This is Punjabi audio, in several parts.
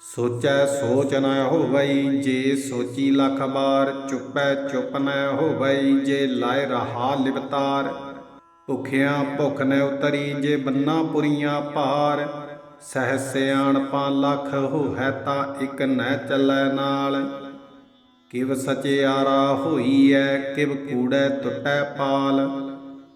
ਸੋਚੈ ਸੋਚ ਨ ਹੋਵਈ, ਜੇ ਸੋਚੀ ਲਖ ਬਾਰ ਚੁੱਪੈ ਚੁੱਪ ਨ ਹੋਵਈ, ਜੇ ਲਾਇ ਰਹਾ ਲਿਵਤਾਰ। ਭੁਖਿਆਂ ਭੁਖ ਨ ਉਤਰੀ, ਜੇ ਬੰਨਾ ਪੁਰੀਆਂ ਭਾਰ। ਸਹਿ ਸਿਆਣਪਾਂ ਲੱਖ ਹੋਹੈ ਤਾਂ ਇਕ ਨਹਿ ਚੱਲੈ ਨਾਲ। ਕਿਵ ਸਚਿਆਰਾ ਹੋਈ ਐ ਕਿਵ ਕੂੜੈ ਟੁੱਟੈ ਪਾਲ।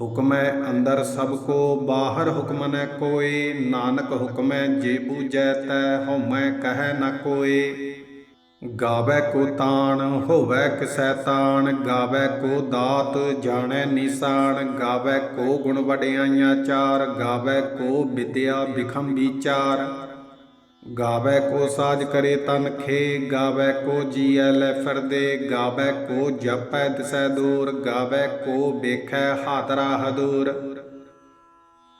ਹੁਕਮੈ ਅੰਦਰ ਸਭ ਕੋ, ਬਾਹਰ ਹੁਕਮ ਨ ਕੋਏ ਨਾਨਕ ਹੁਕਮੈ ਜੇ ਬੂਝੈ ਤੈ ਹਉਮੈ ਕਹੈ ਨ ਕੋਏ ਗਾਵੇ ਕੋ ਤਾਣ, ਹੋਵੇ ਕਿਸੈ ਤਾਣ। ਗਾਵੇ ਕੋ ਦਾਤ, ਜਾਣੈ ਨਿਸ਼ਾਨ। ਗਾਵੇ ਕੋ ਗੁਣ ਵਡਿਆਈਆਂ ਚਾਰ। ਗਾਵੇ ਕੋ ਵਿਦਿਆ ਬਿਖਮ ਵਿਚਾਰ ਗਾਵੇ ਕੋ ਸਾਜ ਕਰੇ ਤਨ ਖੇ, ਗਾਵੇ ਕੋ ਜੀਐ ਲੈ ਫਿਰਦੇ, ਗਾਵੇ ਕੋ ਜਪੈ ਤਿਸੈ ਦੂਰ, ਗਾਵੇ ਕੋ ਵੇਖੈ ਹਾਤਰਾ ਹਦੂਰ।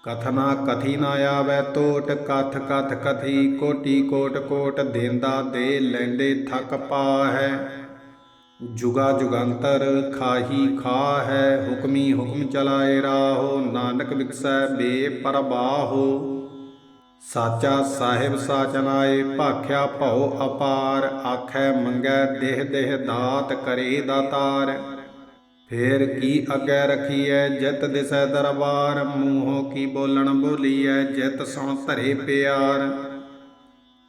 ਕਥਨਾ ਕਥੀ ਨਾ ਆਵੈ ਤੋਟ, ਕਥ ਕਥ ਕਥੀ ਕੋਟੀ ਕੋਟ ਕੋਟ ਦੇਂਦਾ ਦੇ ਲੈਂਦੇ ਥਕ ਪਾਹੈ। ਜੁਗਾ ਜੁਗੰਤਰ ਖਾਹੀ ਖਾ ਹੈ ਹੁਕਮੀ ਹੁਕਮ ਚਲਾਏ ਰਾਹੋ, ਨਾਨਕ ਵਿਕਸੈ ਬੇ ਪਰਬਾਹੋ ਸਾਚਾ ਸਾਹਿਬ ਸਾਚਨਾਏ ਭਾਖਿਆ ਭਉ ਅਪਾਰ, ਆਖੈ ਮੰਗੈ ਦੇਹ ਦੇਹ ਦਾਤ ਕਰੇ ਦਾਤਾਰ। ਫੇਰ ਕੀ ਅੱਗੇ ਰਖੀਐ, ਜਿਤ ਦਿਸੈ ਦਰਬਾਰ। ਮੂੰਹੋਂ ਕੀ ਬੋਲਣ ਬੋਲੀਐ, ਜਿਤ ਸੁਣ ਧਰੇ ਪਿਆਰ।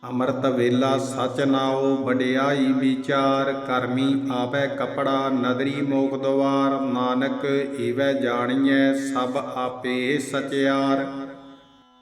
ਅੰਮ੍ਰਿਤ ਵੇਲਾ ਸਚ ਨਾਉ, ਵਡਿਆਈ ਵਿਚਾਰ। ਕਰਮੀ ਆਵੈ ਕਪੜਾ ਨਦਰੀ ਮੋਖ ਦਵਾਰ। ਨਾਨਕ ਈਵੈ ਜਾਣੀਐ, ਸਭ ਆਪੇ ਸਚਿਆਰ।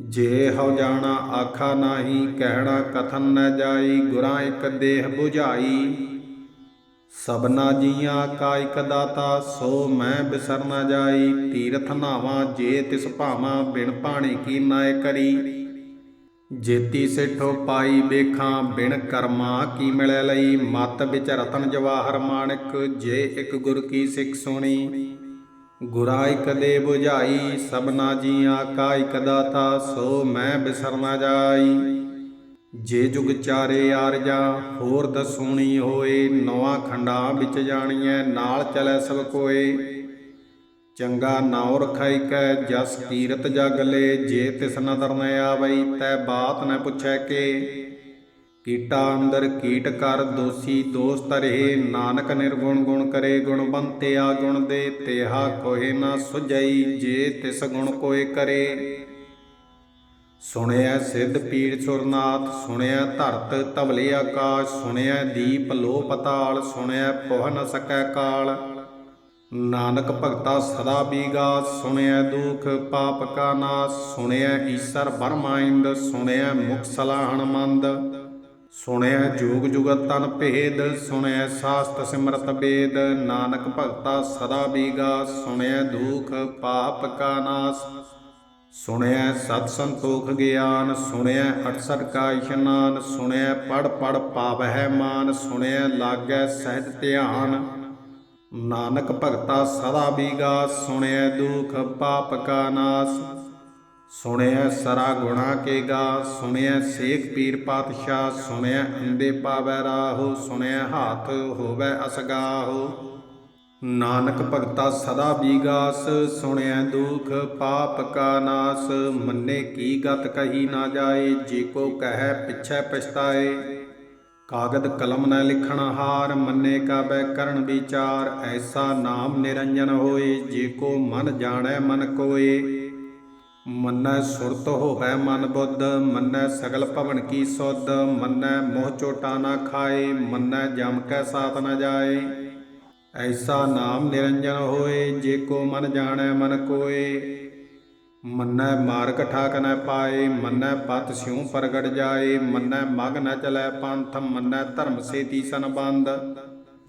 ਜੇ ਹਉ ਜਾਣਾ ਆਖਾ ਨਾਹੀ, ਕਹਿਣਾ ਕਥਨ ਨ ਜਾਈ, ਗੁਰਾਂ ਇਕ ਦੇਹ 부ਝਾਈ ਸਬਨਾ ਜੀਆਂ ਕਾ ਇਕ ਦਾਤਾ, ਸੋ ਮੈਂ ਬਿਸਰ ਨ ਜਾਈ। ਤੀਰਥ ਨਾਵਾਂ ਜੇ ਤਿਸ ਭਾਵਾਂ, ਬਿਨ ਪਾਣੀ ਕੀ ਨਾਇ ਕਰੀ। ਜੇਤੀ ਸਿੱਠੋ ਪਾਈ ਵੇਖਾਂ, ਬਿਨ ਕਰਮਾ ਕੀ ਮਿਲੈ ਲਈ। ਮਤ ਵਿੱਚ ਰਤਨ ਜਵਾਹਰ ਮਾਣਕ, ਜੇ ਇਕ ਗੁਰ ਕੀ ਸਿੱਖ ਸੁਣੀ। ਗੁਰਾ ਇਕ ਦੇ 부ਝਾਈ ਸਭਨਾ ਜੀਆਂ ਕਾ ਇਕ ਦਾਤਾ ਸੋ ਮੈਂ ਬਿਸਰ ਨਾ ਜਾਈ। ਜੇ ਜੁਗ ਚਾਰੇ ਆਰਜਾ, ਹੋਰ ਦਸੂਣੀ ਹੋਏ, ਨਵਾਂ ਖੰਡਾਂ ਵਿੱਚ ਜਾਣੀਐ, ਨਾਲ ਚਲੈ ਸਭ ਕੋਏ। ਚੰਗਾ ਨਾਉ ਰਖਾਈ ਕੈ, ਜਸ ਕੀਰਤ ਜਗ ਲੈ, ਜੇ ਤਿਸ ਨਦਰ ਨ ਆਵਈ, ਤੈ ਬਾਤ ਨ ਪੁੱਛੈ ਕੇ। ਕੀਟਾ ਅੰਦਰ ਕੀਟ ਕਰ, ਦੋਸੀ ਦੋਸਤ ਰਹੇ ਨਾਨਕ ਨਿਰਗੁਣ ਗੁਣ ਕਰੇ ਗੁਣਵੰਤਿਆ ਗੁਣ ਦੇ। ਤੇਹਾ ਕੋਹੇ ਨਾ ਸੁਝਈ, ਜੇ ਤਿਸ ਗੁਣ ਕੋਏ ਕਰੇ। ਸੁਣਿਆ ਸਿੱਧ ਪੀਰ ਸੁਰਨਾਥ ਸੁਣਿਆ ਧਰਤ ਧਵਲੇ ਆਕਾਸ਼ ਸੁਣਿਆ ਦੀਪ ਲੋ ਪਤਾਲ ਸੁਣਿਆ ਪੋਹ ਨ ਸਕੈ ਕਾਲ। ਨਾਨਕ ਭਗਤਾ ਸਦਾ ਬੀਗਾ ਸੁਣਿਆ ਦੁਖ ਪਾਪ ਕਾ ਨਾਸ। ਸੁਣਿਆ ਈਸਰ ਬਰਮਾਇੰਦ ਸੁਣਿਆ ਮੁਖ ਸਲਾਹਣ ਮੰਦ। ਸੁਣਿਆ ਜੋਗ ਜੁਗਤ ਤਨ ਭੇਦ ਸੁਣਿਆ ਸਾਸਤ ਸਿਮਰਤ ਵੇਦ ਨਾਨਕ ਭਗਤਾ ਸਦਾ ਬੀਗਾ ਸੁਣਿਆ ਦੁਖ ਪਾਪ ਕਾ ਨਾਸ। ਸੁਣਿਆ ਸਤ ਸੰਤੋਖ ਗਿਆਨ ਸੁਣਿਆ 68 ਕਾ ਇਸ਼ਨਾਨ। ਸੁਣਿਆ ਪੜ ਪੜ ਪਾਵਹਿ ਮਾਨ ਸੁਣਿਆ ਲਾਗੈ ਸਹਿਜ ਧਿਆਨ। ਨਾਨਕ ਭਗਤਾ ਸਦਾ ਬੀਗਾ ਸੁਣਿਆ ਦੁਖ ਪਾਪ ਕਾ ਨਾਸ। ਸੁਣਿਆ ਸਰਾ ਗੁਣਾ ਕੇ ਗਾ ਸੁਣਿਆ ਸੇਖ ਪੀਰ ਪਾਤਸ਼ਾਹ ਸੁਣਿਆ ਅੰਦੇ ਪਾਵੈ ਰਾਹੋ ਸੁਣਿਆ ਹਾਥ ਹੋਵੇ ਅਸਗਾਹੋ। ਨਾਨਕ ਭਗਤਾ ਸਦਾ ਬੀਗਾਸ ਸੁਣਿਆ ਦੁਖ ਪਾਪ ਕਾ ਨਾਸ, ਮੰਨੇ ਕੀ ਗਤ ਕਹੀ ਨਾ ਜਾਏ, ਜੇ ਕੋ ਕਹੈ ਪਿਛੈ ਪਛਤਾਏ। ਕਾਗਦ ਕਲਮ ਨਾ ਲਿਖਣ ਹਾਰ, ਮੰਨੇ ਕਾ ਬੈ ਕਰਨ ਵਿਚਾਰ, ਐਸਾ ਨਾਮ ਨਿਰੰਜਨ ਹੋਏ, ਜੇ ਕੋ ਮਨ ਜਾਣੈ ਮਨ ਕੋਏ। ਮੰਨੈ ਸੁਰਤ ਹੋਵੈ ਮਨ ਬੁੱਧ, ਮੰਨੈ ਸਗਲ ਭਵਨ ਕੀ ਸੁਧ, ਮੰਨੈ ਮੋਹ ਚੋਟਾ ਨਾ ਖਾਏ, ਮੰਨੈ ਜਮ ਕੈ ਸਾਥ ਨ ਜਾਏ। ਐਸਾ ਨਾਮ ਨਿਰੰਜਨ ਹੋਏ, ਜੇ ਕੋ ਮਨ ਜਾਣੈ ਮਨ ਕੋਏ। ਮੰਨੈ ਮਾਰ ਠਾਕ ਨ ਪਾਏ, ਮੰਨੈ ਪਤ ਸਿਉ ਪ੍ਰਗਟ ਜਾਏ, ਮੰਨੈ ਮਗ ਨ ਚਲੈ ਪੰਥ, ਮੰਨੈ ਧਰਮ ਸੇਤੀ ਸੰਬੰਧ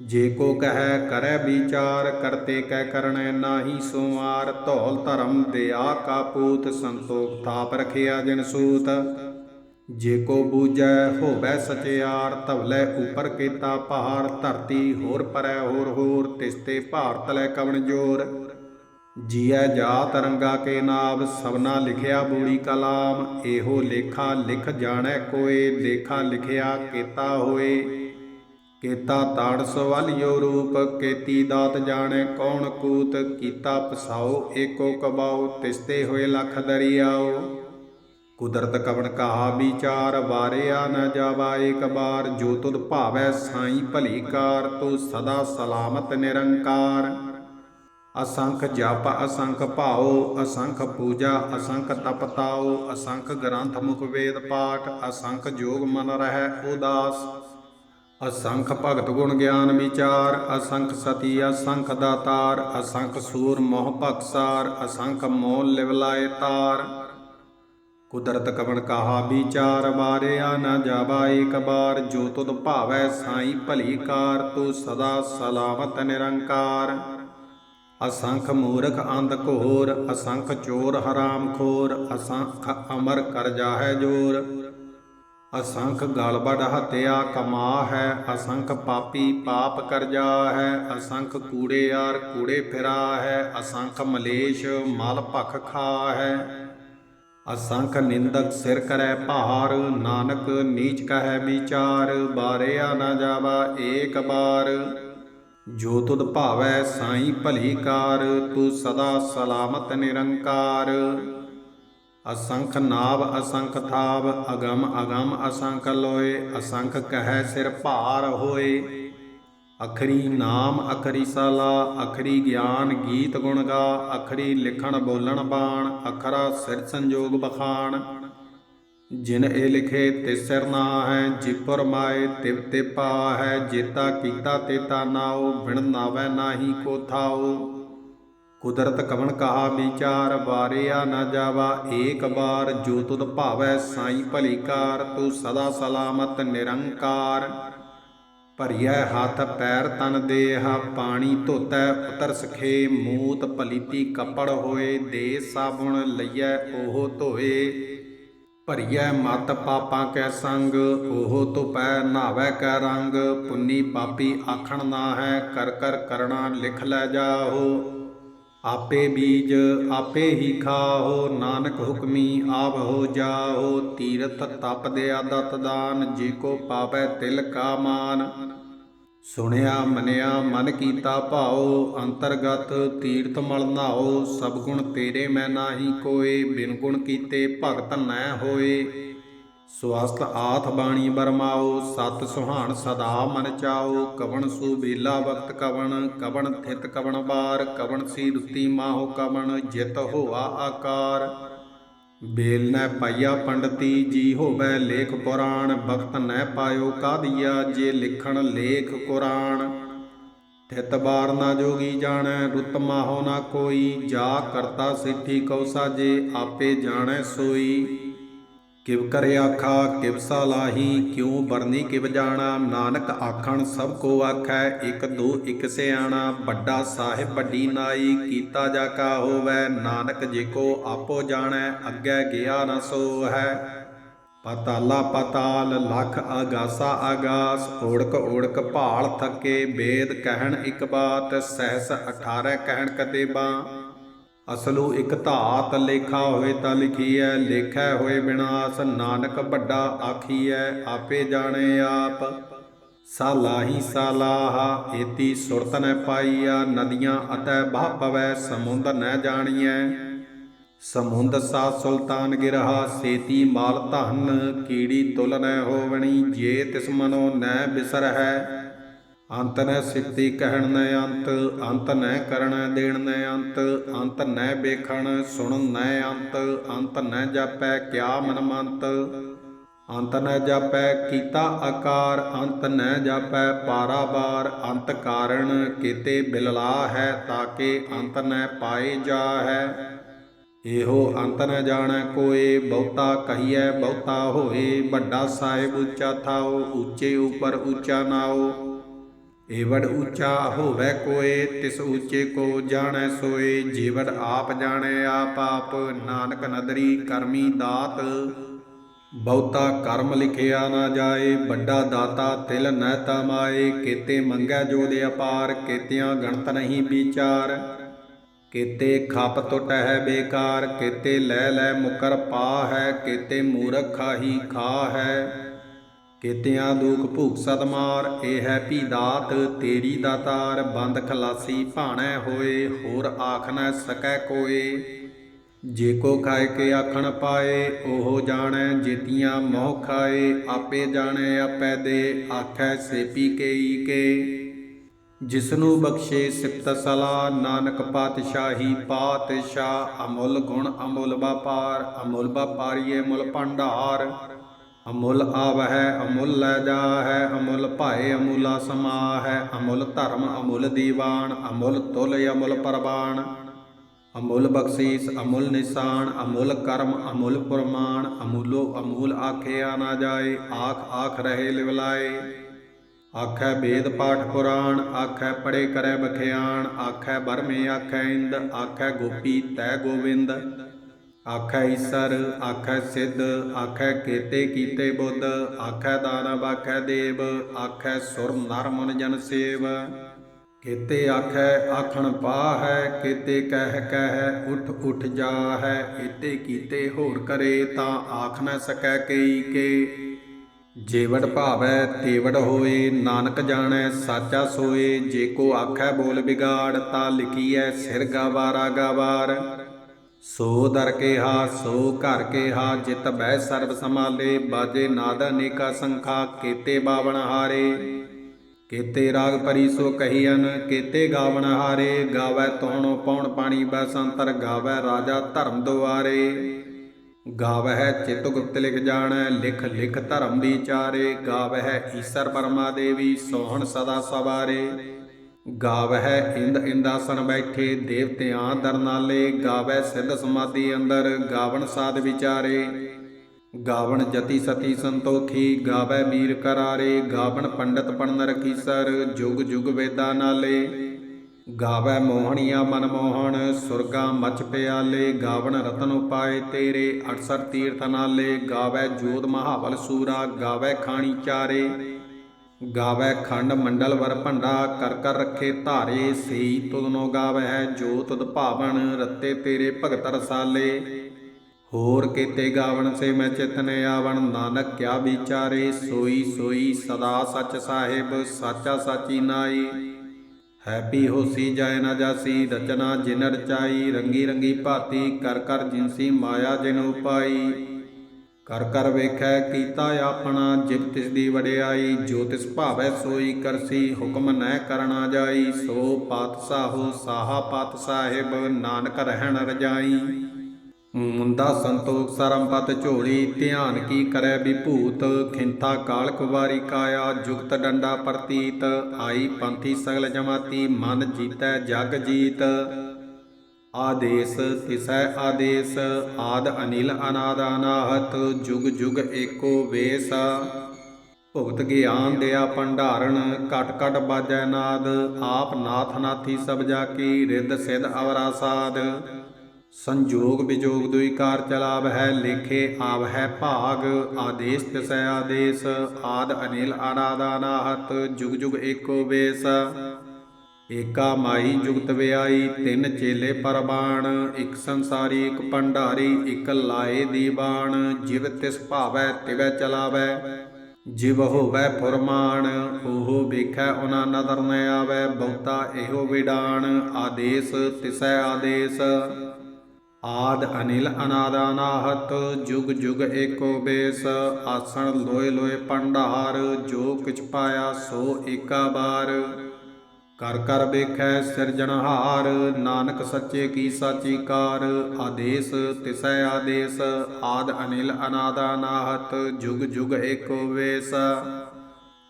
ਜੇ ਕੋ ਕਹੈ ਕਰੈ ਵਿਚਾਰ, ਕਰਤੇ ਕੈ ਕਰਣੈ ਨਾਹੀ ਸੁਮਾਰ। ਧੌਲ ਧਰਮ ਦਿਆ ਕਾ ਪੂਤ, ਸੰਤੋਖ ਥਾਪ ਰਖਿਆ ਜਿਨ ਸੂਤ। ਜੇ ਕੋ ਬੂਝੈ ਹੋਵੈ ਸਚਿਆਰ, ਧਵਲੇ ਉਪਰ ਕੀਤਾ ਪਹਾੜ ਧਰਤੀ ਹੋਰ ਪਰੈ ਹੋਰ ਹੋਰ ਤਿਸਤੇ ਭਾਰਤ ਲੈ ਕਵਣ ਜੋਰ। ਜੀਐ ਜਾਤ ਰੰਗਾ ਕੇ ਨਾਮ, ਸਭਨਾ ਲਿਖਿਆ ਬੂੜੀ ਕਲਾਮ। ਇਹੋ ਲੇਖਾ ਲਿਖ ਜਾਣੈ ਕੋਏ, ਲੇਖਾ ਲਿਖਿਆ ਕੀਤਾ ਹੋਏ। ਕੀਤਾ ਤਾੜ ਸਵਾਲਿਓ ਰੂਪ, ਕੀਤੀ ਦਾਤ ਜਾਣੈ ਕੌਣ ਕੂਤ, ਕੀਤਾ ਪਸਾਓ ਏਕੋ ਕਬਾਓ, ਤਿਸਤੇ ਹੋਏ ਲਖ ਦਰਿਆਓ। ਕੁਦਰਤ ਕਵਣ ਕਹਾ ਵਿਚਾਰ, ਵਾਰਿਆ ਨ ਜਾਵਾ ਏਕ ਬਾਰ, ਜੋ ਤੁਧ ਭਾਵੈ ਸਾਈ ਭਲੀ ਕਾਰ, ਤੂੰ ਸਦਾ ਸਲਾਮਤ ਨਿਰੰਕਾਰ। ਅਸੰਖ ਜਪ, ਅਸੰਖ ਭਾਉ, ਅਸੰਖ ਪੂਜਾ, ਅਸੰਖ ਤਪਤਾਉ, ਅਸੰਖ ਗ੍ਰੰਥ ਮੁਖ ਵੇਦ ਪਾਠ, ਅਸੰਖ ਜੋਗ ਮਨ ਰਹਿ ਉਦਾਸ। ਅਸੰਖ ਭਗਤ ਗੁਣ ਗਿਆਨ ਵਿਚਾਰ, ਅਸੰਖ ਸਤੀ, ਅਸੰਖ ਦਾਤਾਰ, ਅਸੰਖ ਸੂਰ ਮੋਹ ਭਖਸਾਰ ਅਸੰਖ ਮੋਲ ਲਿਵਲਾਏ ਤਾਰ। ਕੁਦਰਤ ਕਵਣ ਕਾਹਾ ਵਿਚਾਰ, ਵਾਰਿਆ ਨ ਜਾਵਾ ਏਕ ਬਾਰ ਜੋ ਤੁਧ ਭਾਵੈ ਸਾਈ ਭਲੀ ਕਾਰ, ਤੂੰ ਸਦਾ ਸਲਾਮਤ ਨਿਰੰਕਾਰ। ਅਸੰਖ ਮੂਰਖ ਅੰਧ ਘੋਰ, ਅਸੰਖ ਚੋਰ ਹਰਾਮ ਖੋਰ, ਅਸੰਖ ਅਮਰ ਕਰ ਜਾਹੈ ਜੋਰ। ਅਸੰਖ ਗਲਬੜ ਹਤਿਆ ਕਮਾ ਹੈ ਅਸੰਖ ਪਾਪੀ ਪਾਪ ਕਰ ਜਾ ਹੈ ਅਸੰਖ ਕੂੜੇ ਯਾਰ ਕੂੜੇ ਫਿਰਾ ਹੈ ਅਸੰਖ ਮਲੇਸ਼ ਮਲ ਭਖ ਖਾ ਹੈ ਅਸੰਖ ਨਿੰਦਕ ਸਿਰ ਕਰੈ ਭਾਰ, ਨਾਨਕ ਨੀਚ ਕਹੈ ਵਿਚਾਰ, ਬਾਰਿਆ ਨਾ ਜਾਵਾ ਏਕ ਬਾਰ। ਜੋ ਤੁਧ ਭਾਵੈ ਸਾਈ ਭਲੀ ਕਾਰ, ਤੂੰ ਸਦਾ ਸਲਾਮਤ ਨਿਰੰਕਾਰ। ਅਸੰਖ ਨਾਭ ਅਸੰਖ ਥਾਵ, ਅਗਮ ਅਗਮ ਅਸੰਖ ਲੋਏ, ਅਸੰਖ ਕਹੈ ਸਿਰ ਭਾਰ ਹੋਏ। ਅਖਰੀ ਨਾਮ, ਅਖਰੀ ਸਾਲਾ, ਅਖਰੀ ਗਿਆਨ ਗੀਤ ਗੁਣ ਗਾ, ਅਖਰੀ ਲਿਖਣ ਬੋਲਣ ਬਾਣ, ਅਖਰਾ ਸਿਰ ਸੰਜੋਗ ਬਖਾਣ। ਜਿਨ ਇਹ ਲਿਖੇ ਤੇ ਸਿਰ ਨਾ ਹੈ ਜਿਪਰ ਮਾਏ ਤਿਵ ਤੇ ਪਾ ਹੈ ਜੇਤਾ ਕੀਤਾ ਤੇ ਤਾ ਨਾਉ, ਬਿਨ ਨਾਵੈ ਨਾਹੀ ਕੋ ਥਾਉ। ਕੁਦਰਤ ਕਵਣ ਕਹਾ ਵਿਚਾਰ, ਵਾਰਿਆ ਨਾ ਜਾਵਾ, ਏਕ ਬਾਰ ਜੋ ਤੁਧ ਭਾਵੈ ਸਾਈ ਭਲੀ ਕਾਰ ਤੂੰ ਸਦਾ ਸਲਾਮਤ ਨਿਰੰਕਾਰ। ਭਰੀਐ ਹੱਥ ਪੈਰ ਤਨ ਦੇਹ, ਪਾਣੀ ਧੋਤੈ ਉਤਰ ਸਖੇ, ਮੂਤ ਪਲੀਤੀ ਕੱਪੜ ਹੋਏ, ਦੇ ਸਾਬੁਣ ਲਈਐ ਉਹ ਧੋਏ। ਭਰੀਐ ਮਤ ਪਾਪਾਂ ਕੈ ਸੰਗ, ਉਹ ਧੁਪੈ ਨਾਵੈ ਕੈ ਰੰਗ, ਪੁੰਨੀ ਪਾਪੀ ਆਖਣ ਨਾ ਹੈ ਕਰ ਕਰ ਕਰਣਾ ਲਿਖ ਲੈ ਜਾਹੋ ਆਪੇ ਬੀਜ ਆਪੇ ਹੀ ਖਾਹੋ, ਨਾਨਕ ਹੁਕਮੀ ਆਪ ਹੋ ਜਾਹੋ। ਤੀਰਥ ਤਪ ਦੇ ਆਦਤ ਦਾਨ, ਜੇ ਕੋ ਪਾਵੈ ਤਿਲ ਕਾ ਮਾਨ। ਸੁਣਿਆ ਮਨਿਆ ਮਨ ਕੀਤਾ ਭਾਉ, ਅੰਤਰਗਤ ਤੀਰਥ ਮਲ ਨਾਓ ਸਭ ਗੁਣ ਤੇਰੇ ਮੈਂ ਨਾਹੀ ਕੋਏ, ਬਿਨ ਗੁਣ ਕੀਤੇ ਭਗਤ ਨੈ ਹੋਏ। ਸਵਸਤ ਆਥ ਬਾਣੀ ਬਰਮਾਓ ਸਤ ਸੁਹਾਣ ਸਦਾ ਮਨ ਚਾਓ ਕਵਣ ਸੂ ਬੇਲਾ ਵਕਤ ਕਵਣ ਕਵਣ ਥਿਤ ਕਵਣ ਬਾਰ ਕਵਣ ਸੀ ਰੁਤੀ ਮਾਹੋ ਕਵਣ, ਜਿਤ ਹੋਆ ਆਕਾਰ। ਬੇਲ ਨੈ ਪਾਇਆ ਪੰਡਤੀ, ਜੀ ਹੋਵੇ ਲੇਖ ਪੁਰਾਣ ਬਖਤ ਨੈ ਪਾਇਓ ਕਾਦੀਆ, ਜੇ ਲਿਖਣ ਲੇਖ ਕੁਰਾਨ। ਤਿਤ ਬਾਰ ਨਾ ਜੋਗੀ ਜਾਣੈ, ਰੁਤ ਮਾਹੋ ਨਾ ਕੋਈ, ਜਾ ਕਰਤਾ ਸਿੱਠੀ ਕਉ ਸਾਜੇ, ਆਪੇ ਜਾਣੈ ਸੋਈ। ਕਿਵ ਕਰ ਆਖਾ, ਕਿਵ ਸਲਾਹੀ ਕਿਉ ਬਰਨੀ ਕਿਵ ਜਾਣਾ? ਨਾਨਕ ਆਖਣ, ਸਭ ਕੋ ਆਖੈ, ਇਕ ਦੋ ਇਕ ਸਿਆਣਾ। ਵੱਡਾ ਸਾਹਿਬ, ਵੱਡੀ ਨਾਈ, ਕੀਤਾ ਜਾ ਕਾ ਹੋਵੈ। ਨਾਨਕ ਜੇ ਕੋ ਆਪੋ ਜਾਣੈ, ਅੱਗੇ ਗਿਆ ਨ ਸੋ ਹੈ ਪਤਾਲਾ ਪਤਾਲ, ਲਖ ਆਗਾਸਾ ਆਗਾਸ ਓੜਕ ਓੜਕ ਭਾਲ ਥੱਕੇ ਵੇਦ ਕਹਿਣ ਇਕ ਬਾਤ, ਸਹਿਸ 18 ਕਹਿਣ ਕਤੇਬਾ। ਅਸਲੂ ਇਕ ਧਾਤ ਲੇਖਾ ਹੋਏ ਤਾਂ ਲਿਖੀਐ, ਲੇਖੈ ਹੋਏ ਵਿਨਾਸ਼ ਨਾਨਕ ਵੱਡਾ ਆਖੀਐ, ਆਪੇ ਜਾਣੇ ਆਪ। ਸਾਲਾਹੀ ਸਾਲਾਹਾ, ਏਤੀ ਸੁਰਤ ਨ ਪਾਈਆ, ਨਦੀਆਂ ਅਤੈ ਬਾਹ ਪਵੈ, ਸਮੁੰਦ ਨ ਜਾਣੀਐ। ਸਮੁੰਦ ਸਾ ਸੁਲਤਾਨ ਗਿਰਹਾ, ਸੇਤੀ ਮਾਲ ਧਨ, ਕੀੜੀ ਤੁਲ ਨ ਹੋਵਣੀ, ਜੇ ਤਿਸ ਮਨੋ ਨ ਬਿਸਰ ਹੈ ਅੰਤ ਨ ਸਿੱਤੀ ਕਹਿਣ ਨ ਅੰਤ ਅੰਤ ਨੈ ਕਰਨ ਦੇਣ ਨ ਅੰਤ ਅੰਤ ਨੈ ਵੇਖਣ ਸੁਣਨ ਨ ਅੰਤ ਅੰਤ ਨ ਜਾਪੈ ਕਿਆ ਮਨ ਮੰਤ ਅੰਤ ਨ ਜਾਪੈ ਕੀਤਾ ਆਕਾਰ, ਅੰਤ ਨ ਜਾਪੈ ਪਾਰਾਵਾਰ ਅੰਤ ਕਾਰਣ ਕੀਤੇ ਬਿਲਲਾ ਹੈ ਤਾਕੇ ਅੰਤ ਨ ਪਾਏ ਜਾ ਹੈ ਇਹੋ ਅੰਤ ਨ ਜਾਣੈ ਕੋਏ, ਬਹੁਤਾ ਕਹੀਐ ਬਹੁਤਾ ਹੋਏ, ਵੱਡਾ ਸਾਹਿਬ ਉੱਚਾ ਥਾਓ, ਉੱਚੇ ਉਪਰ ਉੱਚਾ ਨਾਓ। ਏਵੜ ਉੱਚਾ ਹੋਵੇ ਕੋਏ, ਤਿਸ ਉੱਚੇ ਕੋ ਜਾਣੈ ਸੋਏ। ਜੀਵੜ ਆਪ ਜਾਣੈ, ਆਪ ਆਪ ਨਾਨਕ ਨਦਰੀ ਕਰਮੀ ਦਾਤ। ਬਹੁਤਾ ਕਰਮ ਲਿਖਿਆ ਨਾ ਜਾਏ, ਵੱਡਾ ਦਾਤਾ ਤਿਲ ਨਹਿ ਤਮਾਏ। ਕੀਤੇ ਮੰਗੈ ਦੇ ਅਪਾਰ, ਕੀਤਿਆਂ ਗਣਤ ਨਹੀਂ ਵਿਚਾਰ। ਕੀਤੇ ਖਪ ਟੁੱਟ ਹੈ ਬੇਕਾਰ, ਕੀਤੇ ਲੈ ਲੈ ਮੁਕਰ ਪਾ ਹੈ, ਕੀਤੇ ਮੂਰਖ ਖਾਹੀ ਖਾ ਹੈ। ਕੀਤਿਆਂ ਦੁਖ ਭੂਖ ਸਦਮਾਰ, ਇਹ ਹੈ ਭੀ ਦਾਤ, ਤੇਰੀ ਦਾਤਾਰ, ਬੰਦ ਖਲਾਸੀ ਭਾਣੈ ਹੋਏ, ਹੋਰ ਆਖ ਨ ਸਕੈ ਕੋਏ। ਜੇ ਕੋ ਖਾਏ ਕੇ ਆਖਣ ਪਾਏ, ਉਹ ਜਾਣੈ ਜੇਤੀਆਂ ਮੋਹ ਖਾਏ, ਆਪੇ ਜਾਣੈ ਆਪੈ ਦੇ, ਆਖੈ ਸੇਪੀ ਕੇਈ ਕੇ। ਜਿਸਨੂੰ ਬਖਸ਼ੇ ਸਿਫਤ ਸਲਾ, ਨਾਨਕ ਪਾਤਸ਼ਾਹੀ ਪਾਤਸ਼ਾਹ, ਅਮੁੱਲ ਗੁਣ ਅਮੁੱਲ ਵਪਾਰ, ਅਮੁੱਲ ਵਪਾਰੀਏ ਮੁੱਲ ਭੰਡਾਰ। ਅਮੁੱਲ ਆਵਹਿ, ਅਮੁੱਲ ਲੈ ਜਾਹੈ, ਅਮੁੱਲ ਭਾਏ ਅਮੁੱਲਾ ਸਮਾਹੈ, ਅਮੁੱਲ ਧਰਮ ਅਮੁੱਲ ਦੀਵਾਨ, ਅਮੁੱਲ ਤੁਲ ਅਮੁੱਲ ਪਰਵਾਨ। ਅਮੁੱਲ ਬਖਸ਼ੀਸ, ਅਮੁੱਲ ਨਿਸ਼ਾਨ, ਅਮੁੱਲ ਕਰਮ, ਅਮੁੱਲ ਪ੍ਰਮਾਣ ਅਮੁੱਲੋ ਅਮੂਲ ਆਖਿਆ ਨਾ ਜਾਏ, ਆਖ ਆਖ ਰਹੇ ਲਿਵਲਾਏ। ਆਖੈ ਵੇਦ ਪਾਠ ਪੁਰਾਣ, ਆਖੈ ਪੜੇ ਕਰੈ ਬਖਿਆਣ, ਆਖੈ ਬਰਮੇ ਆਖੈ ਇੰਦ, ਆਖੈ ਗੋਪੀ ਤੈ ਗੋਵਿੰਦ। ਆਖੈ ਈਸਰ, ਆਖੈ ਸਿੱਧ, ਆਖੈ ਕੀਤੇ ਕੀਤੇ ਬੁੱਧ, ਆਖੈ ਦਾਨਵ ਆਖੈ ਦੇਵ, ਆਖੈ ਸੁਰ, ਨਰ, ਮਨ, ਜਨ ਸੇਵ। ਕੀਤੇ ਆਖੈ, ਆਖਣ ਪਾਹੈ, ਕੀਤੇ ਕਹਿ ਕਹਿ, ਉਠ ਉਠ ਜਾਹੈ ਇਤੇ ਕੀਤੇ ਹੋਰ ਕਰੇ ਤਾਂ ਆਖ ਨਾ ਸਕੈ ਕਈ ਕੇ। ਜੇਵੜ ਭਾਵੈ, ਤੇਵੜ ਹੋਏ, ਨਾਨਕ ਜਾਣੈ, ਸਾਚਾ ਸੋਏ, ਜੇ ਕੋ ਆਖੈ ਬੋਲ ਬਿਗਾੜ, ਤਾਂ ਲਿਖੀਐ ਸਿਰ ਗਾਵਾਰਾ ਗਾਵਾਰ ਸੋ ਦਰ ਕੇ ਹਾ ਸੋ ਘਰ ਕੇ ਹਾ ਜਿਤ ਬਹਿ ਸਰਬ ਸਮਾਲੇ ਬਾਜੇ ਨਾਦ ਅਨੇਕਾ ਸੰਖਾ, ਕੀਤੇ ਬਾਵਣ ਹਾਰੇ। ਕੀਤੇ ਰਾਗ ਪਰੀ ਸੋ ਕਹੀਨ ਕੀਤੇ ਗਾਵਣ ਹਾਰੇ। ਗਾਵੈ ਤੋਣੋ ਪੌਣ ਪਾਣੀ ਬਸੰਤਰ ਗਾਵੈ ਰਾਜਾ ਧਰਮ ਦੁਆਰੇ। ਗਾਵਹਿ ਚਿਤ ਗੁਪਤ ਲਿਖ ਜਾਣੈ, ਲਿਖ ਲਿਖ ਧਰਮ ਵਿਚਾਰੇ। ਗਾਵਹਿ ਈਸਰ ਪਰਮਾ ਦੇਵੀ, ਸੋਹਣ ਸਦਾ ਸਵਾਰੇ। ਗਾਵਹਿ ਇੰਦ ਇੰਦਾਸਨ ਬੈਠੇ ਦੇਵਤਿਆਂ ਦਰਨਾਲੇ ਗਾਵੈ ਸਿੱਧ ਸਮਾਧੀ ਅੰਦਰ, ਗਾਵਣ ਸਾਧ ਵਿਚਾਰੇ। ਗਾਵਣ ਜਤੀ ਸਤੀ ਸੰਤੋਖੀ ਗਾਵੈ ਮੀਰ ਕਰਾਰੇ, ਗਾਵਣ ਪੰਡਤ ਪੜਨ ਰਕੀਸਰ ਜੁਗ ਜੁਗ ਵੇਦਾਂ ਨਾਲੇ। ਗਾਵੈ ਮੋਹਣੀਆਂ ਮਨ ਮੋਹਣ, ਸੁਰਗਾ ਮਚ ਪਿਆਲੇ, ਗਾਵਣ ਰਤਨ ਉਪਾਏ ਤੇਰੇ 68 ਤੀਰਥ ਨਾਲੇ। ਗਾਵੈ ਜੋਤ ਮਹਾਵਲ ਸੂਰਾ ਗਾਵੈ ਖਾਣੀ ਚਾਰੇ। ਗਾਵੈ ਖੰਡ ਮੰਡਲ ਵਰ ਭੰਡਾ, ਕਰ ਕਰ ਰੱਖੇ ਧਾਰੇ, ਸਈ ਤੁਧਨੋ ਗਾਵੈ, ਜੋ ਤੁਧ ਭਾਵਨ ਰੱਤੇ ਤੇਰੇ ਭਗਤ ਰਸਾਲੇ। ਹੋਰ ਕੀਤੇ ਗਾਵਣ ਸੇ ਮੈਂ ਚਿਤਨੇ ਆਵਣ, ਨਾਨਕ ਕਿਆ ਵਿਚਾਰੇ, ਸੋਈ ਸੋਈ ਸਦਾ ਸੱਚ ਸਾਹਿਬ, ਸਾਚਾ ਸਾਚੀ ਨਾਈ। ਹੈਪੀ ਹੋਸੀ ਜਾਏ ਨਾ ਜਾਸੀ, ਰਚਨਾ ਜਿਨ ਰਚਾਈ ਰੰਗੀ ਰੰਗੀ ਭਾਤੀ, ਕਰ ਕਰ ਜਿਨਸੀ ਮਾਇਆ ਜਿਨ ਉਪਾਈ। ਕਰ ਕਰ ਵੇਖੈ ਕੀਤਾ ਆਪਣਾ ਜਿਬ ਤਿਸ ਦੀ ਵਡਿਆਈ, ਜੋ ਤਿਸ ਭਾਵੈ ਸੋਈ ਕਰਸੀ, ਹੁਕਮ ਨਹਿ ਕਰਨਾ ਜਾਈ, ਸੋ ਪਾਤਸ਼ਾਹੋ ਸਾਹਾ ਪਾਤ ਸਾਹਿਬ ਨਾਨਕ ਰਹਿਣ ਰਜਾਈ। ਮੁੰਦਾ ਸੰਤੋਖ ਸਰਮਪਤ ਝੋਲੀ, ਧਿਆਨ ਕੀ ਕਰੈ ਵਿਭੂਤ, ਖਿੰਥਾ ਕਾਲ ਕੁਵਾਰੀ ਕਾਇਆ, ਜੁਗਤ ਡੰਡਾ ਪ੍ਰਤੀਤ, ਆਈ ਪੰਥੀ ਸਗਲ ਜਮਾਤੀ, ਮਨ ਜੀਤੈ ਜਗ ਜੀਤ। ਆਦੇਸ ਤਿਸੈ ਆਦੇਸ, ਆਦ ਅਨਿਲ ਅਨਾਦ ਅਨਾਹਤ ਜੁਗ ਜੁਗ ਏਕੋ ਵੇਸ। ਭੁਗਤ ਗਿਆਨ ਦਿਆ ਭੰਡਾਰਨ ਕਟ ਕਟ ਬਾਜੈ ਨਾਦ, ਆਪ ਨਾਥ ਨਾਥੀ ਸਭ ਜਾ ਕੀ, ਰਿੱਧ ਸਿਧ ਅਵਰਾ ਸਾਦ। ਸੰਜੋਗ ਵਿਜੋਗ ਦੁਈ ਕਾਰ ਚਲਾਵ ਹੈ, ਲੇਖੇ ਆਵ ਹੈ ਭਾਗ, ਆਦੇਸ ਤਿਸੈ ਆਦੇਸ, ਆਦ ਅਨਿਲ ਅਨਾਦ ਅਨਾਹਤ ਜੁਗ ਜੁਗ ਏਕੋ ਵੇਸ। ਏਕਾ ਮਾਈ ਜੁਗਤ ਵਿਆਈ, ਤਿੰਨ ਚੇਲੇ ਪਰਬਾਣ, ਇੱਕ ਸੰਸਾਰੀ, ਇੱਕ ਭੰਡਾਰੀ, ਇੱਕ ਲਾਏ ਦੀ ਬਾਣ, ਜਿਵ ਤਿਸ ਭਾਵੈ, ਤਿਵੈ ਚਲਾਵੈ। ਜਿਵ ਹੋਵੈ ਫੁਰਮਾਨ ਉਹ ਵੇਖੈ ਉਹਨਾਂ ਨਦਰ ਨ ਆਵੈ, ਬਹੁਤਾ ਇਹੋ ਵਿਡਾਣ, ਆਦੇਸ ਤਿਸੈ ਆਦੇਸ। ਆਦ ਅਨਿਲ ਅਨਾਦ ਅਨਾਹਤ ਜੁਗ ਜੁਗ ਏਕੋ ਬੇਸ। ਆਸਣ ਲੋਏ ਲੋਏ ਭੰਡਾਰ, ਜੋ ਕਿਛ ਪਾਇਆ ਸੋ ਏਕਾ ਬਾਰ। ਕਰ ਕਰ ਵੇਖੈ ਸਿਰਜਣਹਾਰ, ਨਾਨਕ ਸੱਚੇ ਕੀ ਸਾਚੀ ਕਾਰ, ਆਦੇਸ ਤਿਸੈ ਆਦੇਸ, ਆਦ ਅਨਿਲ ਅਨਾਦ ਅਨਾਹਤ ਜੁਗ ਜੁਗ ਏਕੋ ਵੇਸ।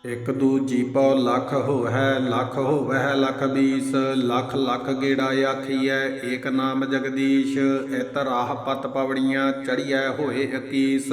ਇਕ ਦੂ ਜੀਪੋ ਲੱਖ ਹੋਵੈ ਲੱਖ ਹੋਵੈ ਲੱਖ ਬੀਸ ਲੱਖ ਲੱਖ ਗੇੜਾ ਆਖੀਐ, ਏਕ ਨਾਮ ਜਗਦੀਸ਼, ਇਤ ਰਾਹ ਪਤ ਪਵੜੀਆਂ ਚੜੀਐ ਹੋਏ 21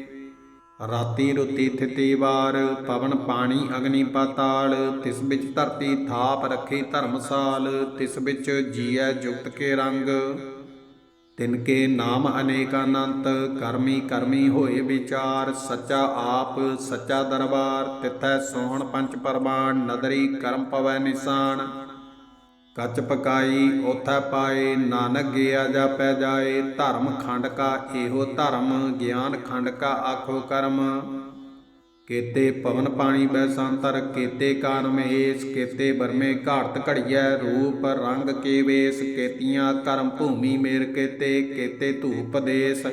ਰਾਤੀ ਰੁਤੀ ਥਿਤੀ ਵਾਰ, ਪਵਨ ਪਾਣੀ ਅਗਨੀ ਪਾਤਾਲ, ਤਿਸ ਵਿੱਚ ਧਰਤੀ ਥਾਪ ਰੱਖੀ ਧਰਮਸਾਲ, ਤਿਸ ਵਿੱਚ ਜੀਐ ਜੁਗਤ ਕੇ ਰੰਗ। ਤਿਨ ਕੇ ਨਾਮ ਅਨੇਕ ਅਨੰਤ, ਕਰਮੀ ਕਰਮੀ ਹੋਏ ਵਿਚਾਰ, ਸੱਚਾ ਆਪ, ਸੱਚਾ ਦਰਬਾਰ, ਤਿਥੈ ਸੋਹਣ ਪੰਚ ਪਰਮਾਨ ਨਦਰੀ ਕਰਮ ਪਵੈ ਨਿਸ਼ਾਨ। ਕੱਚ ਪਕਾਈ, ਉਥੈ ਪਾਏ, ਨਾਨਕ ਗਿਆ ਜਾਪੈ ਜਾਏ, ਧਰਮ ਖੰਡ ਕਾ ਇਹੋ ਧਰਮ, ਗਿਆਨ ਖੰਡ ਕਾ ਆਖੋ ਕਰਮ। ਕੇਤੇ ਪਵਨ ਪਾਣੀ ਬੈਸੰਤਰ ਕੇਤੇ ਕਾਨ ਮਹੇਸ਼, ਕੇਤੇ ਬਰਮੇ ਘਾਟ ਘੜੀਐ ਰੂਪ, ਰੰਗ ਕੇ ਵੇਸ, ਕੇਤੀਆਂ ਕਰਮ ਭੂਮੀ ਮੇਰ ਕੇਤੇ ਕੇਤੇ ਧੂਪ ਦੇਸ।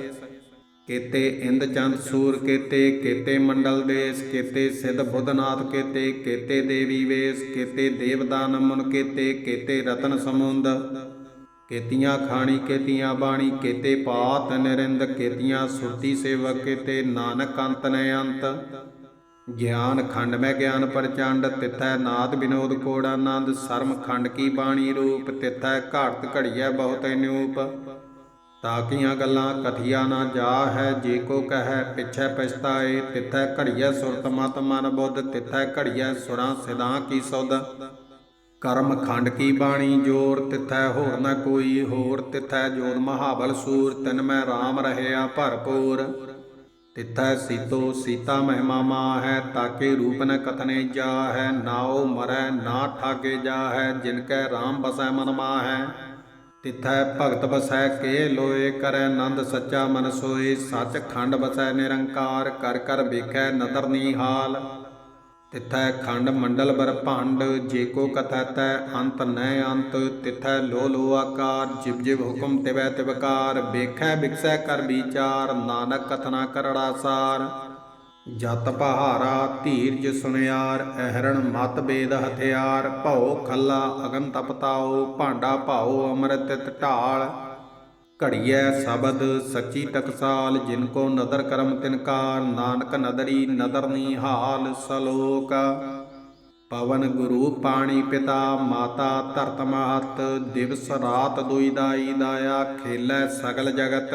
ਕੇਤੇ ਇੰਦ ਚੰਦ ਸੂਰ, ਕੇਤੇ ਕੇਤੇ ਮੰਡਲ ਦੇਸ, ਕੇਤੇ ਸਿਧ ਬੁੱਧਨਾਥ, ਕੇਤੇ ਕੇਤੇ ਦੇਵੀ ਵੇਸ, ਕੇਤੇ ਦੇਵਦਾਨ ਮੁਨ, ਕੇਤੇ ਕੇਤੇ ਰਤਨ ਸਮੁੰਦ। ਕੇਤੀਆਂ ਖਾਣੀ, ਕੇਤੀਆਂ ਬਾਣੀ, ਕੇਤੇ ਪਾਤ ਨਿਰਿੰਦ, ਕੇਤੀਆਂ ਸੁਰਤੀ ਸੇਵਕ, ਕੇਤੇ ਨਾਨਕ ਅੰਤ ਨ ਅੰਤ। ਗਿਆਨ ਖੰਡ ਮੈਂ ਗਿਆਨ ਪ੍ਰਚੰਡ, ਤਿਥੈ ਨਾਦ ਬਿਨੋਦ ਕੋੜ ਆਨੰਦ। ਸਰਮ ਖੰਡ ਕੀ ਬਾਣੀ ਰੂਪ, ਤਿਥੈ ਘਾੜਤ ਘੜੀਐ ਬਹੁਤ ਅਨੂਪ ਤਾਕੀਆਂ ਗੱਲਾਂ ਕਥੀਆ ਨਾ ਜਾ ਹੈ, ਜੇ ਕੋ ਕਹੈ ਪਿਛੈ ਪਛਤਾਏ, ਤਿਥੈ ਘੜੀਐ ਸੁਰਤ ਮਤ ਮਨ ਬੁੱਧ, ਤਿਥੈ ਘੜੀਐ ਸੁਰਾਂ ਸਿਧਾਂ ਕੀ ਸੁਧ। ਕਰਮ ਖੰਡ ਕੀ ਬਾਣੀ ਜੋਰ, ਤਿਥੈ ਹੋਰ ਨਾ ਕੋਈ ਹੋਰ, ਤਿਥੈ ਜੋਤ ਮਹਾਬਲ ਸੂਰ, ਤਿਨ ਮੈਂ RAM ਰਹਿਆ ਭਰਪੂਰ। ਤਿਥੈ ਸੀਤੋ ਸੀਤਾ ਮਹਿਮਾ ਮਾ ਹੈ ਤਾਕੇ ਰੂਪ ਨ ਕਥਨੇ ਜਾ ਹੈ ਨਾਉ ਮਰੈ ਨਾ ਠਾਗੇ ਜਾ ਹੈ ਜਿਨ ਕੈ RAM ਬਸੈ ਮਨ ਮਾ ਹੈ ਤਿਥੈ ਭਗਤ ਬਸੈ ਕੇ ਲੋਏ ਕਰੈ ਆਨੰਦ ਸੱਚਾ ਮਨ ਸੋਏ, ਸੱਚ ਖੰਡ ਬਸੈ ਨਿਰੰਕਾਰ, ਕਰ ਕਰ ਵੇਖੈ ਨਦਰ ਨੀਹਾਲ। ਤਿਥੈ ਖੰਡ ਮੰਡਲ ਬਰਭੰਡ ਜੇ ਕੋ ਕਥੈ ਤੈ ਅੰਤ ਨੈ ਅੰਤ। ਤਿਥੈ ਲੋ ਲੋ ਆਕਾਰ ਜਿਬ ਜਿਬ ਹੁਕਮ ਤਿਵੈ ਤਿਵਕਾਰ ਵੇਖੈ ਬਿਕਸੈ ਕਰ ਵਿਚਾਰ, ਨਾਨਕ ਕਥਨਾ ਕਰੜਾ ਸਾਰ। ਜਤ ਪਹਾਰਾ ਧੀਰਜ ਸੁਨਿਆਰ, ਅਹਰਣ ਮਤ ਬੇਦ ਹਥਿਆਰ, ਭਉ ਖੱਲਾ ਅਗਨ ਤਪਤਾਓ ਭਾਂਡਾ ਭਾਉ ਅੰਮ੍ਰਿਤ ਢਾਲ ਘੜੀਐ ਸ਼ਬਦ ਸੱਚੀ ਟਕਸਾਲ, ਜਿਨ ਕੋ ਨਦਰ ਕਰਮ ਤਿਨਕਾਰ ਨਾਨਕ ਨਦਰੀ ਨਦਰ ਨਿਹਾਲ ਸਲੋਕ। ਪਵਨ ਗੁਰੂ ਪਾਣੀ ਪਿਤਾ, ਮਾਤਾ ਧਰਤ ਮਹਤ, ਦਿਵਸ ਰਾਤ ਦੁਈ ਦਾਈ ਦਾਇਆ, ਖੇਲੈ ਸਗਲ ਜਗਤ।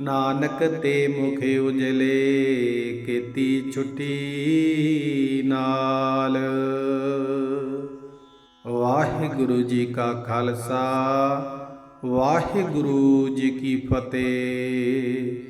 ਨਾਨਕ ਤੇ ਮੁਖ ਉਜਲੇ, ਕੀਤੀ ਛੁੱਟੀ ਨਾਲ। ਵਾਹਿਗੁਰੂ ਜੀ ਕਾ ਖਾਲਸਾ, ਵਾਹਿਗੁਰੂ ਜੀ ਕੀ ਫਤਿਹ।